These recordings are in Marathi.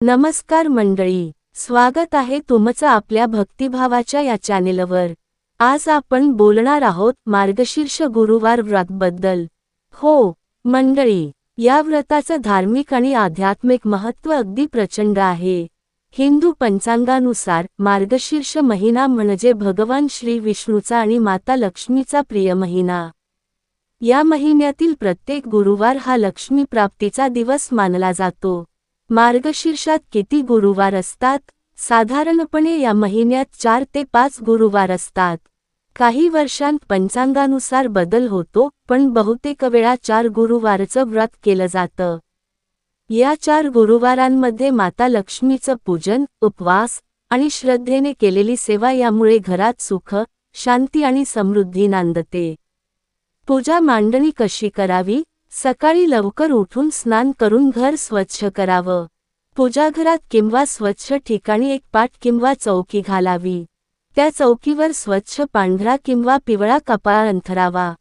नमस्कार मंडळी स्वागत आहे तुमचं आपल्या भक्तिभावाच्या या चॅनेलवर. आज आपण बोलणार आहोत मार्गशीर्ष गुरुवार व्रतबद्दल. हो मंडळी या व्रताचं धार्मिक आणि आध्यात्मिक महत्त्व अगदी प्रचंड आहे. हिंदू पंचांगानुसार मार्गशीर्ष महिना म्हणजे भगवान श्री विष्णूचा आणि माता लक्ष्मीचा प्रिय महिना. या महिन्यातील प्रत्येक गुरुवार हा लक्ष्मी प्राप्तीचा दिवस मानला जातो. मार्गशीर्षात किती गुरुवार असतात? साधारणपणे या महिन्यात चार ते पाच गुरुवार असतात. काही वर्षांत पंचांगानुसार बदल होतो पण बहुतेक वेळा चार गुरुवारचं व्रत केलं जातं. या चार गुरुवारांमध्ये माता लक्ष्मीचं पूजन उपवास आणि श्रद्धेने केलेली सेवा यामुळे घरात सुख शांती आणि समृद्धी नांदते. पूजा मांडणी कशी करावी? सकाळी लवकर उठून स्नान करून घर स्वच्छ करावं. पूजाघरात किंवा स्वच्छ ठिकाणी एक पाट किंवा चौकी घालावी. त्या चौकीवर स्वच्छ पांढरा किंवा पिवळा कपाळ अंथरावा.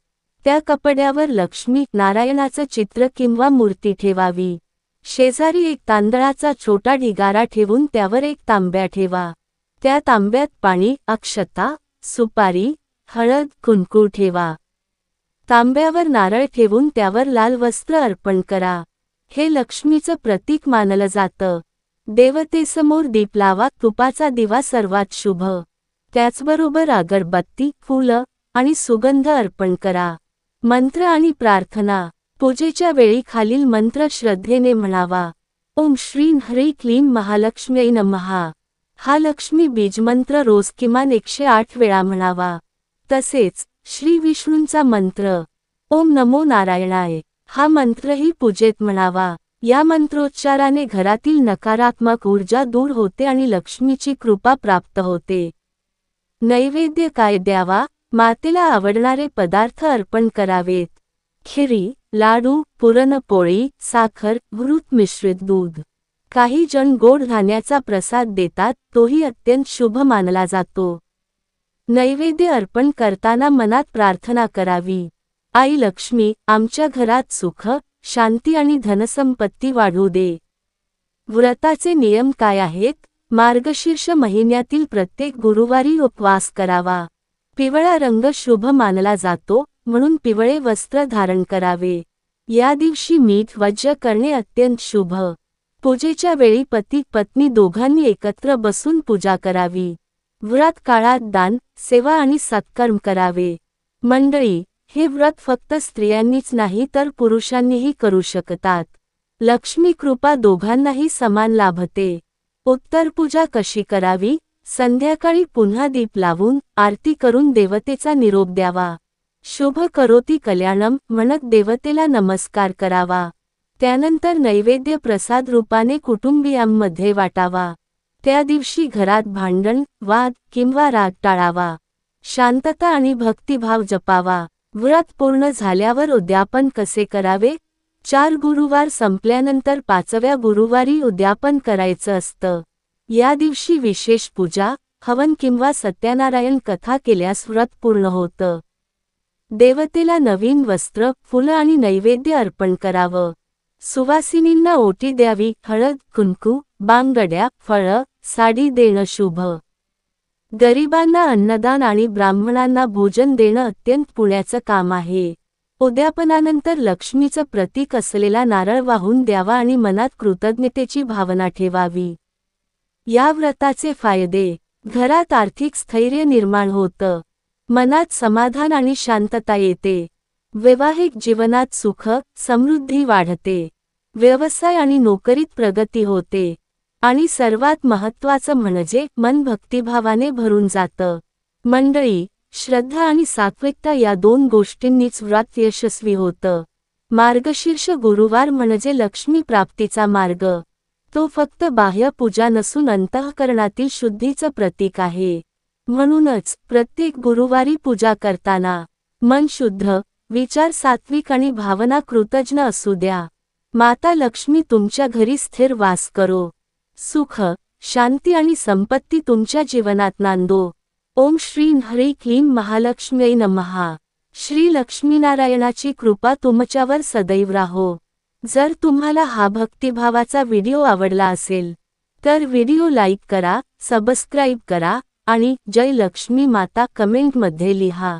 त्या कपड्यावर लक्ष्मी नारायणाचं चित्र किंवा मूर्ती ठेवावी. शेजारी एक तांदळाचा छोटा ढिगारा ठेवून त्यावर एक तांब्या ठेवा. त्या तांब्यात पाणी अक्षता सुपारी हळद कुंकू ठेवा. तांब्यावर नारळ ठेवून त्यावर लाल वस्त्र अर्पण करा. हे लक्ष्मीचं प्रतीक मानलं जातं. देवतेसमोर दीप लावा तुपाचा दिवा सर्वात शुभ. त्याचबरोबर अगरबत्ती फुलं आणि सुगंध अर्पण करा. मंत्र आणि प्रार्थना. पूजेच्या वेळी खालील मंत्र श्रद्धेने म्हणावा. ओम श्री हरी क्लीं महालक्ष्मी नमहा हा लक्ष्मी बीजमंत्र रोज किमान एकशे आठ वेळा म्हणावा. तसेच श्री विष्णूंचा मंत्र. ओम नमो नारायणाय. हा मंत्रही पूजेत म्हणावा. या मंत्रोच्चाराने घरातील नकारात्मक ऊर्जा दूर होते आणि लक्ष्मीची कृपा प्राप्त होते. नैवेद्य काय द्यावा? मातेला आवडणारे पदार्थ अर्पण करावेत. खिरी लाडू पुरणपोळी साखर घृत मिश्रित दूध. काही जण गोड धान्याचा प्रसाद देतात तोही अत्यंत शुभ मानला जातो. नैवेद्य अर्पण करताना मनात प्रार्थना करावी. आई लक्ष्मी आमच्या घरात सुख शांती आणि धनसंपत्ती वाढू दे. व्रताचे नियम काय आहेत? मार्गशीर्ष महिन्यातील प्रत्येक गुरुवारी उपवास करावा. पिवळा रंग शुभ मानला जातो म्हणून पिवळे वस्त्र धारण करावे. या दिवशी मीठ वज्र करणे अत्यंत शुभ. पूजेच्या वेळी पती पत्नी दोघांनी एकत्र बसून पूजा करावी. व्रत काळात दान सेवा आणि सत्कर्म करावे. मंडळी हे व्रत फक्त स्त्रियांनीच नाही तर पुरुषांनीही करू शकतात. लक्ष्मी कृपा दोघांनाही समान लाभते. उत्तर पूजा कशी करावी? संध्याकाळी पुन्हा दीप लावून आरती करून देवतेचा निरोप द्यावा. शुभ करोती कल्याणम म्हणत देवतेला नमस्कार करावा. त्यानंतर नैवेद्य प्रसाद रूपाने कुटुंबियांमध्ये वाटावा. त्या दिवशी घरात भांडण वाद किंवा राग टाळावा. शांतता आणि भक्तिभाव जपावा. व्रत पूर्ण झाल्यावर उद्यापन कसे करावे? चार गुरुवार संपल्यानंतर पाचव्या गुरुवारी उद्यापन करायचं असतं. या दिवशी विशेष पूजा हवन किंवा सत्यनारायण कथा केल्यास व्रत पूर्ण होतं. देवतेला नवीन वस्त्र फुलं आणि नैवेद्य अर्पण करावं. सुवासिनींना ओटी द्यावी हळद कुंकू बांगड्या फळं साडी देणं शुभ. गरिबांना अन्नदान आणि ब्राह्मणांना भोजन देणं अत्यंत पुण्याचं काम आहे. उद्यापनानंतर लक्ष्मीचं प्रतीक असलेला नारळ वाहून द्यावा आणि मनात कृतज्ञतेची भावना ठेवावी. या व्रताचे फायदे. घरात आर्थिक स्थैर्य निर्माण होतं. मनात समाधान आणि शांतता येते. वैवाहिक जीवनात सुख समृद्धी वाढते. व्यवसाय आणि नोकरीत प्रगती होते. आणि सर्वात महत्त्वाचं म्हणजे मन भक्तिभावाने भरून जातं. मंडळी श्रद्धा आणि सात्विकता या दोन गोष्टींनीच व्रत यशस्वी होतं. मार्गशीर्ष गुरुवार म्हणजे लक्ष्मी प्राप्तीचा मार्ग. तो फक्त बाह्य पूजा नसून अंतःकरणातील शुद्धीचं प्रतीक आहे. म्हणूनच प्रत्येक गुरुवारी पूजा करताना मन शुद्ध विचार सात्विक आणि भावना कृतज्ञ असू द्या. माता लक्ष्मी तुमच्या घरी स्थिर वास करो. सुख शांती आणि संपत्ती तुमच्या जीवनात नांदो. ओम श्री हरी क्लीं महालक्ष्मी नमहा श्री लक्ष्मीनारायणाची कृपा तुमच्यावर सदैव राहो. जर तुम्हाला हा भक्तिभावाचा व्हिडिओ आवडला असेल तर व्हिडिओ लाईक करा सबस्क्राईब करा आणि जय लक्ष्मी माता कमेंटमध्ये लिहा.